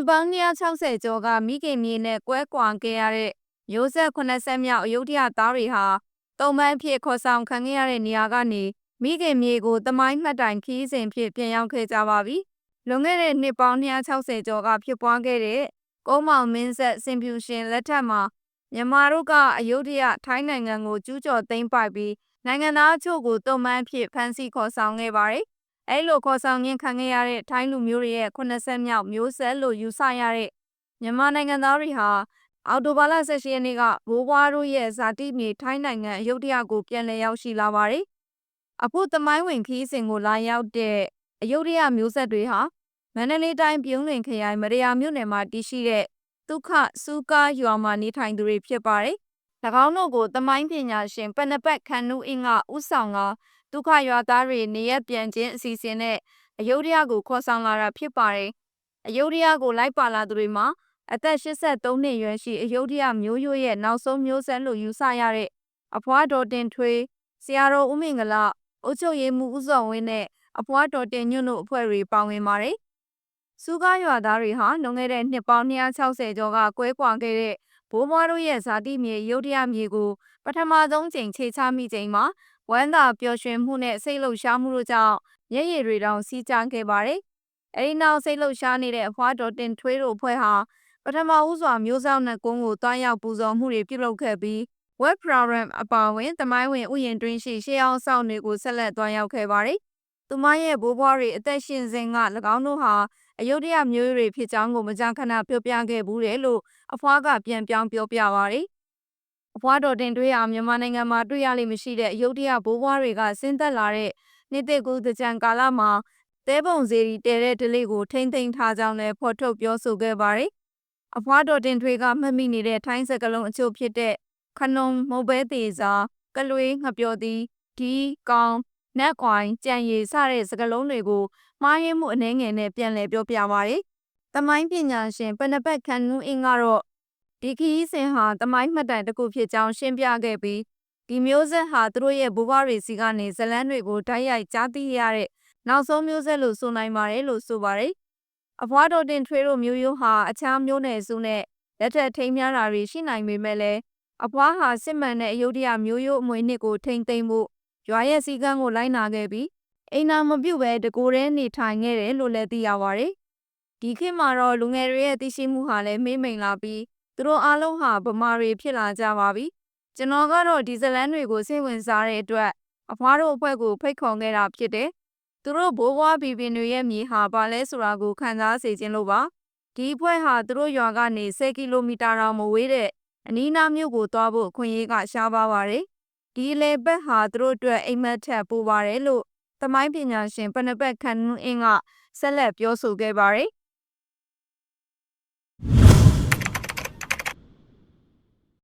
နှစ်ပေါင်း160ကျော်ကမိခင်မြေနဲ့ကွဲကွာခဲ့ရတဲ့မျိုးဆက်80မြောက်အယုဒ္ဓယသားတွေဟာတုံပန်းဖြစ်ခေါ်ဆောင်ခံခဲ့ရတဲ့နေရာကနေမိခင်မြေကိုတမိုင်းမှတ်တိုင်ခီးစဉ်ဖြစ်ပြန်ရောက်ခဲ့ကြပါပြီ။လွန်ခဲ့တဲ့နှစ်ပေါင်း160ကျော်ကဖြစ်ပွားခဲ့တဲ့ကုန်းမောင်မင်းဆက်စင်ဖြူရှင်လက်ထက်မှာမြန်မာတို့ကအယုဒ္ဓယထိုင်းနိုင်ငံကိုကျူးကျော်သိမ်းပိုက်ပြီးနိုင်ငံသားအချို့ကိုတုံပန်းဖြစ်ဖမ်းဆီးခေါ်ဆောင်ခဲ့ပါတယ်။ အဲလိုခေါ်ဆောင်ခြင်းခံခဲ့ရတဲ့ထိုင်းလူမျိုးတွေရဲ့80မြောက်မျိုးဆက်လို့ယူဆရတဲ့မြန်မာနိုင်ငံသားတွေဟာအော်တိုဘာလ18ရက်နေ့ကဘိုးဘွားတို့ရဲ့ဇာတိမြေထိုင်းနိုင်ငံအယုဒ္ဓယကိုပြန်လည်ရောက်ရှိလာပါတယ်။အခုသမိုင်းဝင်ခီးစဉ်ကိုလာရောက်တဲ့အယုဒ္ဓယမျိုးဆက်တွေဟာမန္တလေးတိုင်းပြုံးလင်ခရိုင်မရယာမြို့နယ်မှာတည်ရှိတဲ့ဒုက္ခစူကားရွာမှာနေထိုင်သူတွေဖြစ်ပါတယ်။၎ င်းတို့ကိုသမိုင်းပညာရှင်ပဏပတ်ခန်နူးအင်းကဥဆောင်ကဒုက္ခရွာသားတွေနေရပြန်ခြင်းအစီအစဉ်နဲ့အယုဒ္ဓယကိုခေါ်ဆောင်လာတာဖြစ်ပါတယ်။အယုဒ္ဓယကိုလိုက်ပါလာသူတွေမှာအသက်83နှစ်အရွယ်ရှိအယုဒ္ဓယမျိုးရိုးရဲ့နောက်ဆုံးမျိုးဆက်လို့ယူဆရတဲ့အဖွားတော်တင်ထွေးဆရာတော်ဦးမင်္ဂလအုတ်ချုပ်ရေးမှုဦးစောဝင်းနဲ့အဖွားတော်တင်ညွန့်တို့အဖွဲ့တွေပါဝင်ပါတယ်။စူကားရွာသားတွေဟာလွန်ခဲ့တဲ့နှစ်ပေါင်း260ကျော်ကကွဲကွာခဲ့တဲ့ ဘိုးဘွားတို့ရဲ့ဇာတိမြေရုတ်တရက်မြေကို ပထမဆုံးချိန်ခြေချမိချိန်မှာဝမ်းသာပျော်ရွှင်မှုနဲ့စိတ်လှုပ်ရှားမှုတို့ကြောင့်မျက်ရည်တွေတောင်စီးကြခဲ့ပါတယ်။အဲဒီနောက်စိတ်လှုပ်ရှားနေတဲ့အဖွားတော်တင်ထွေးတို့အဖွဲ့ဟာပထမဦးစွာမျိုးစောင်းနဲ့ကုန်းကိုတွားရောက်ပူဇော်မှုတွေပြုလုပ်ခဲ့ပြီး web program အပါအဝင်တမိုင်းဝင်ဥယျာဉ်တွင်းရှိရှေးအောင်ဆောင်တွေကိုဆက်လက်တွားရောက်ခဲ့ပါတယ်။ သူမရဲ့ဘိုးဘွားတွေအသက်ရှင်စဉ်က၎င်းတို့ဟာအယုဒ္ဓယမျိုးတွေဖြစ်ကြောင်းကိုမကြာခဏပြောပြခဲ့ဘူးတယ်လို့အဖွားကပြန်ပြောင်းပြောပြပါတယ်။အဖွားတော်တင်တွေးဟာမြန်မာနိုင်ငံမှာတွေ့ရလိမ့်မရှိတဲ့အယုဒ္ဓယဘိုးဘွားတွေကဆင်းသက်လာတဲ့နှစ်သက်ကူးတကြံကာလမှာသဲပုံစီရီတဲတဲ့ဒလေးကိုထိမ့်သိမ်းထားကြောင်းလည်းဖော်ထုတ်ပြောဆိုခဲ့ပါတယ်။အဖွားတော်တင်ထွေကမှတ်မိနေတဲ့ထိုင်းစကားလုံးအချို့ဖြစ်တဲ့ခနုံမုတ်ဘဲသေးစာကလွေးငပြောသည်ဒီကောင် နက်ကွိုင်ကြံရည်စတဲ့စကားလုံးတွေကိုမှားယွင်းမှုအနှဲငယ်နဲ့ပြန်လည်ပြောပြပါတယ်။တမိုင်းပညာရှင်ပနပတ်ခန်နူးအင်းကတော့ဒီခီးစဉ်ဟာတမိုင်းမှတ်တိုင်တစ်ခုဖြစ်ကြောင်းရှင်းပြခဲ့ပြီးဒီမျိုးဆက်ဟာသူတို့ရဲ့ဘိုးဘွားတွေစီကနေဇလန်းတွေကိုဓာတ်ရိုက်ကြားသိရတဲ့နောက်ဆုံးမျိုးဆက်လို့ဆိုနိုင်ပါတယ်လို့ဆိုပါတယ်။အဖွားတော်တင်ထွေးတို့မျိုးရိုးဟာအခြားမျိုးနယ်စုနဲ့လက်ထက်ထိမ်းများတာတွေရှိနိုင်ပေမဲ့လည်းအဖွားဟာစစ်မှန်တဲ့အယုဒ္ဓယမျိုးရိုးအမွေနှစ်ကိုထိမ့်သိမ်းဖို့ ရွာရဲ့စည်းကမ်းကိုလိုက်နာခဲ့ပြီးအိမ်နာမပြုတ်ပဲတကိုယ်တည်းနေထိုင်ခဲ့တယ်လို့လည်းသိရပါတယ်။ဒီခေတ်မှာတော့လူငယ်တွေရဲ့သိရှိမှုဟာလည်းမေးမိန်လာပြီးသူတို့အားလုံးဟာဗမာတွေဖြစ်လာကြပါပြီ။ကျွန်တော်ကတော့ဒီဇလန်တွေကိုစိတ်ဝင်စားတဲ့အတွက်အဖွားတို့အဖွဲ့ကိုဖိတ်ခေါ်ခဲ့တာဖြစ်တယ်။သူတို့ဘိုးဘွားဘီဘင်တွေရဲ့မြေဟာဘာလဲဆိုတာကိုခံစားစေခြင်းလို့ပါ။ဒီအဖွဲ့ဟာသူတို့ရွာကနေ10ကီလိုမီတာတောင်မဝေးတဲ့အနီးနားမြို့ကိုသွားဖို့အခွင့်အရေးကရှားပါပါတယ်။ ဒီလေဘက်ဟာသူတို့အတွက်အိမ်မက်ထက်ပိုပါတယ်လို့သမိုင်းပညာရှင်ပနပတ်ခန်နူးအင်းကဆက်လက်ပြောဆိုခဲ့ပါတယ်